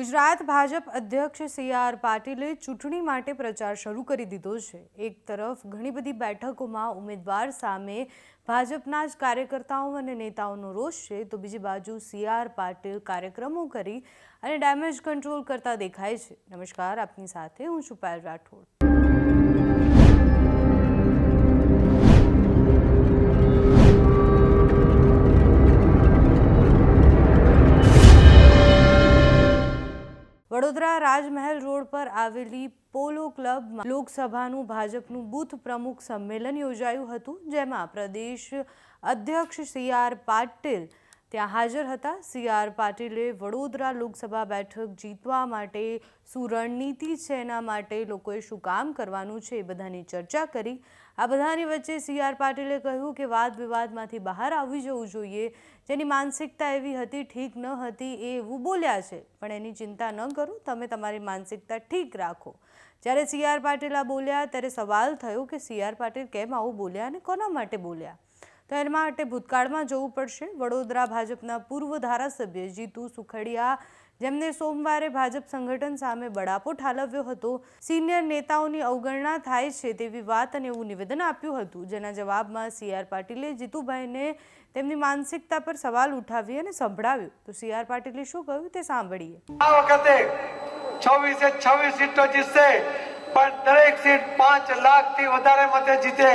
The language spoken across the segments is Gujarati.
ગુજરાત ભાજપ અધ્યક્ષ સી આર પાટીલે ચૂંટણી માટે પ્રચાર શરૂ કરી દીધો છે. એક તરફ ઘણી બધી બેઠકોમાં ઉમેદવાર સામે ભાજપના જ કાર્યકર્તાઓ અને નેતાઓનો રોષ છે, તો બીજી બાજુ સી આર પાટીલ કાર્યક્રમો કરી અને ડેમેજ કંટ્રોલ કરતા દેખાય છે. નમસ્કાર, આપની સાથે હું છું પાયલ રાઠોડ. વડોદરા રાજમહેલ રોડ પર આવેલી પોલો ક્લબમાં લોકસભાનું ભાજપનું બૂથ પ્રમુખ સંમેલન યોજાયું હતું, જેમાં પ્રદેશ અધ્યક્ષ સી આર પાટીલ ત્યાં હાજર હતા. સી આર પાટીલે વડોદરા લોકસભા બેઠક જીતવા માટે શું રણનીતિ છે એના માટે લોકોએ શું કામ કરવાનું છે એ બધાની ચર્ચા કરી. આ બધાની વચ્ચે સી આર પાટીલે કહ્યું કે વાદ વિવાદમાંથી બહાર આવી જવું જોઈએ. જેની માનસિકતા એવી હતી, ઠીક ન હતી એ એવું બોલ્યા છે. પણ એની ચિંતા ન કરો, તમે તમારી માનસિકતા ઠીક રાખો. જ્યારે સી આર પાટીલ આ બોલ્યા, ત્યારે સવાલ થયો કે સી આર પાટીલ કેમ આવું બોલ્યા અને કોના માટે બોલ્યા? તો એના માટે ભૂતકાળમાં જવું પડશે. વડોદરા ભાજપના પૂર્વ ધારાસભ્ય જીતુ સુખડિયા, જેમને સોમવારે ભાજપ સંગઠન સામે બડાપો ઠાલવ્યો હતો. સિનિયર નેતાઓની અવગણના થાય છે તેવી વાત અને એવું નિવેદન આપ્યું હતું. જેના જવાબમાં સી આર પાટીલે જીતુભાઈને તેમની માનસિકતા પર સવાલ ઉઠાવી અને સંભળાવ્યું. તો સી આર પાટીલે શું કહ્યું તે સાંભળીએ. આ વખતે છવ્વીસે છવ્વીસ સીટો જીતશે, પણ દરેક સીટ પાંચ લાખથી વધારે મતે જીતે.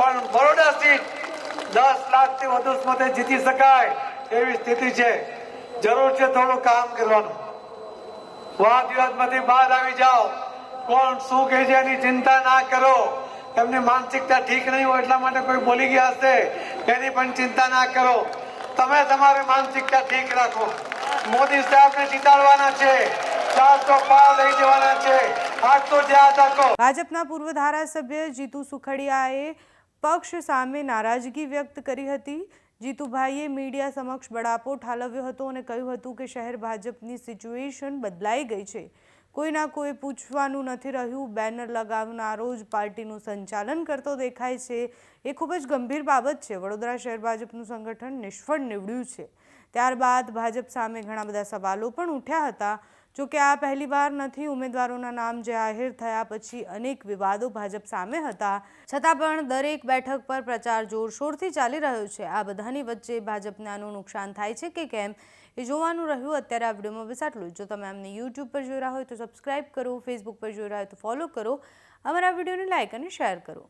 પણ બરોડા સીટ દસ લાખથી વધુ મતે જીતી શકાય એવી સ્થિતિ છે. જરૂર છે થોડું કામ કરવાનું. વાદ વિવાદમાંથી બહાર આવી જાઓ. કોણ શું કહે છે એની ચિંતા ના કરો. એમની માનસિકતા ઠીક નહીં હોય એટલા માટે કોઈ બોલી ગયા હશે, એની પણ ચિંતા ના કરો. તમે તમારી માનસિકતા ઠીક રાખો. મોદી સાહેબને જીતાડવાના છે. ચારસો પાર લઈ જવાના છે. આજ તો યાદ રાખો. ભાજપના પૂર્વ ધારાસભ્ય જીતુ સુખડિયાએ પક્ષ સામે નારાજગી વ્યક્ત કરી હતી. જીતુભાઈએ મીડિયા સમક્ષ બળાપો ઠાલવ્યો હતો અને કહ્યું હતું કે શહેર ભાજપની સિચ્યુએશન બદલાઈ ગઈ છે. કોઈના કોઈ પૂછવાનું નથી રહ્યું. બેનર લગાવનારો જ પાર્ટીનું સંચાલન કરતો દેખાય છે. એ ખૂબ જ ગંભીર બાબત છે. વડોદરા શહેર ભાજપનું સંગઠન નિષ્ફળ નીવડ્યું છે. ત્યારબાદ ભાજપ સામે ઘણા બધા સવાલો પણ ઉઠ્યા હતા. જો કે આ પહેલીવાર નથી ઉમેદવારોના નામ જાહેર થયા પછી અનેક વિવાદો ભાજપ સામે હતા. છતાં પણ દરેક બેઠક પર પ્રચાર જોરશોરથી ચાલી રહ્યો છે. આ બધાની વચ્ચે ભાજપને આનું નુકસાન થાય છે કે કેમ? એ જોવાનું રહ્યું અત્યારે આ વિડીયોમાં બસ આટલું જ. તમે અમને યુટ્યુબ પર જોઈ રહ્યા હોય તો સબસ્ક્રાઇબ કરો ફેસબુક પર જોઈ રહ્યા હોય તો ફોલો કરો. અમારા વિડીયોને લાઇક અને શેર કરો.